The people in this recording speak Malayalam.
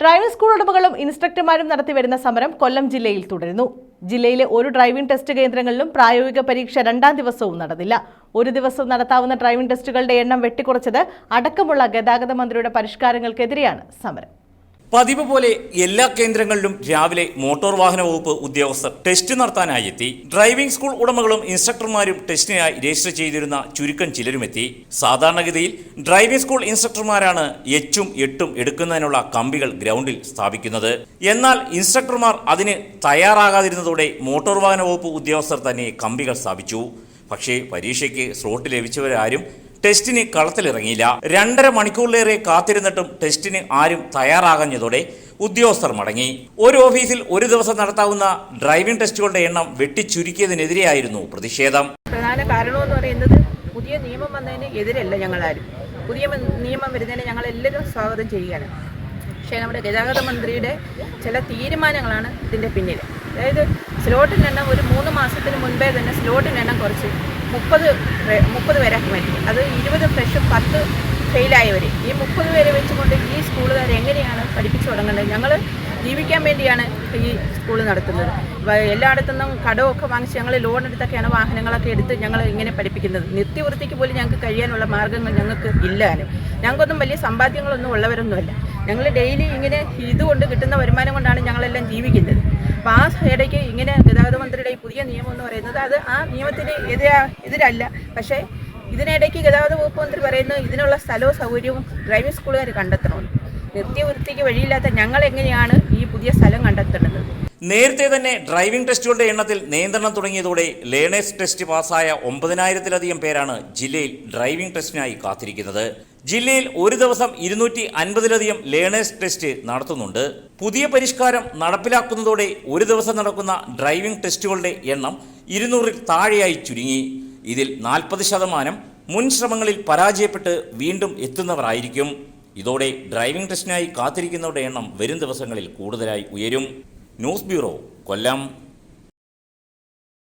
ഡ്രൈവിംഗ് സ്കൂൾ ഉടമകളും ഇൻസ്ട്രക്ടർമാരും നടത്തിവരുന്ന സമരം കൊല്ലം ജില്ലയിൽ തുടരുന്നു. ജില്ലയിലെ ഒരു ഡ്രൈവിംഗ് ടെസ്റ്റ് കേന്ദ്രങ്ങളിലും പ്രായോഗിക പരീക്ഷ രണ്ടാം ദിവസവും നടന്നില്ല. ഒരു ദിവസം നടത്താവുന്ന ഡ്രൈവിംഗ് ടെസ്റ്റുകളുടെ എണ്ണം വെട്ടിക്കുറച്ചത് അടക്കമുള്ള ഗതാഗത മന്ത്രിയുടെ പരിഷ്കാരങ്ങൾക്കെതിരെയാണ് സമരം. പതിവ് പോലെ എല്ലാ കേന്ദ്രങ്ങളിലും രാവിലെ മോട്ടോർ വാഹന വകുപ്പ് ഉദ്യോഗസ്ഥർ ടെസ്റ്റ് നടത്താനായി എത്തി. ഡ്രൈവിംഗ് സ്കൂൾ ഉടമകളും ഇൻസ്ട്രക്ടർമാരും ടെസ്റ്റിനായി രജിസ്റ്റർ ചെയ്തിരുന്ന ചുരുക്കം ചിലരുമെത്തി. സാധാരണഗതിയിൽ ഡ്രൈവിംഗ് സ്കൂൾ ഇൻസ്ട്രക്ടർമാരാണ് എച്ചും എട്ടും എടുക്കുന്നതിനുള്ള കമ്പികൾ ഗ്രൗണ്ടിൽ സ്ഥാപിക്കുന്നത്. എന്നാൽ ഇൻസ്ട്രക്ടർമാർ അതിന് തയ്യാറാകാതിരുന്നതോടെ മോട്ടോർ വാഹന വകുപ്പ് ഉദ്യോഗസ്ഥർ തന്നെ കമ്പികൾ സ്ഥാപിച്ചു. പക്ഷേ പരീക്ഷയ്ക്ക് സ്ലോട്ട് ലഭിച്ചവരാരും ടെസ്റ്റിന് കളത്തിലിറങ്ങിയില്ല. രണ്ടര മണിക്കൂറിലേറെ കാത്തിരുന്നിട്ടും ടെസ്റ്റിന് ആരും തയ്യാറാകഞ്ഞതോടെ ഉദ്യോഗസ്ഥർ മടങ്ങി. ഒരു ഓഫീസിൽ ഒരു ദിവസം നടത്താവുന്ന ഡ്രൈവിംഗ് ടെസ്റ്റുകളുടെ എണ്ണം വെട്ടിച്ചുരുക്കിയതിനെതിരെയായിരുന്നു പ്രതിഷേധം. പ്രധാന കാരണമെന്ന് പറയുന്നത് പുതിയ നിയമം വന്നതിന് എതിരല്ല ഞങ്ങളാരും. പുതിയ നിയമം വരുന്നതിനെ ഞങ്ങൾ എല്ലാവരും സ്വാഗതം ചെയ്യുകയാണ്. പക്ഷേ നമ്മുടെ ഗതാഗത മന്ത്രിയുടെ ചില തീരുമാനങ്ങളാണ് ഇതിന്റെ പിന്നിൽ അതായത് സ്ലോട്ടിന്റെ എണ്ണം ഒരു മൂന്ന് മാസത്തിന് മുൻപേ തന്നെ സ്ലോട്ടിന്റെ എണ്ണം കുറച്ച് മുപ്പത് മുപ്പത് പേരാക്കി മാറ്റി. അത് ഇരുപത് ഫ്രഷും പത്ത് ഫെയിലായവർ ഈ മുപ്പത് പേരെ വെച്ചുകൊണ്ട് ഈ സ്കൂളുകാർ എങ്ങനെയാണ് പഠിപ്പിച്ചു തുടങ്ങേണ്ടത്? ഞങ്ങൾ ജീവിക്കാൻ വേണ്ടിയാണ് ഈ സ്കൂൾ നടത്തുന്നത്. വ- എല്ലായിടത്തു നിന്നും കടമൊക്കെ വാങ്ങിച്ച് ഞങ്ങൾ ലോൺ എടുത്തൊക്കെയാണ് വാഹനങ്ങളൊക്കെ എടുത്ത് ഞങ്ങൾ ഇങ്ങനെ പഠിപ്പിക്കുന്നത്. നിത്യവൃത്തിക്ക് പോലും ഞങ്ങൾക്ക് കഴിയാനുള്ള മാർഗങ്ങൾ ഞങ്ങൾക്ക് ഇല്ലാനും ഞങ്ങൾക്കൊന്നും വലിയ സമ്പാദ്യങ്ങളൊന്നും ഉള്ളവരൊന്നുമല്ല. ഞങ്ങൾ ഡെയിലി ഇങ്ങനെ ഇതുകൊണ്ട് കിട്ടുന്ന വരുമാനം കൊണ്ടാണ് ഞങ്ങളെല്ലാം ജീവിക്കുന്നത്. അപ്പോൾ ആ ഇടയ്ക്ക് ഇങ്ങനെ ഗതാഗത മന്ത്രിയുടെ ഈ പുതിയ നിയമം എന്ന് പറയുന്നത് അത് ആ നിയമത്തിന് എതിരാ എതിരല്ല. പക്ഷേ ഇതിനിടയ്ക്ക് ഗതാഗത വകുപ്പ് മന്ത്രി പറയുന്നത് ഇതിനുള്ള സ്ഥലവും സൗകര്യവും ഡ്രൈവിംഗ് സ്കൂളുകാർ കണ്ടെത്തണമെന്ന് നിത്യവൃത്തിക്ക് വഴിയില്ലാത്ത ഞങ്ങൾ എങ്ങനെയാണ് ഈ പുതിയ സ്ഥലം കണ്ടെത്തേണ്ടത് നേരത്തെ തന്നെ ഡ്രൈവിംഗ് ടെസ്റ്റുകളുടെ എണ്ണത്തിൽ നിയന്ത്രണം തുടങ്ങിയതോടെ ലേണേഴ്സ് ടെസ്റ്റ് പാസ്സായ ഒമ്പതിനായിരത്തിലധികം പേരാണ് ജില്ലയിൽ ഡ്രൈവിംഗ് ടെസ്റ്റിനായി കാത്തിരിക്കുന്നത്. ജില്ലയിൽ ഒരു ദിവസം ഇരുന്നൂറ്റി അൻപതിലധികം ലേണേഴ്സ് ടെസ്റ്റ് നടത്തുന്നുണ്ട്. പുതിയ പരിഷ്കാരം നടപ്പിലാക്കുന്നതോടെ ഒരു ദിവസം നടക്കുന്ന ഡ്രൈവിംഗ് ടെസ്റ്റുകളുടെ എണ്ണം ഇരുന്നൂറിൽ താഴെയായി ചുരുങ്ങി. ഇതിൽ നാൽപ്പത് ശതമാനം മുൻ ശ്രമങ്ങളിൽ പരാജയപ്പെട്ട് വീണ്ടും എത്തുന്നവരായിരിക്കും. ഇതോടെ ഡ്രൈവിംഗ് ടെസ്റ്റിനായി കാത്തിരിക്കുന്നവരുടെ എണ്ണം വരും ദിവസങ്ങളിൽ കൂടുതലായി ഉയരും. News bureau Kollam.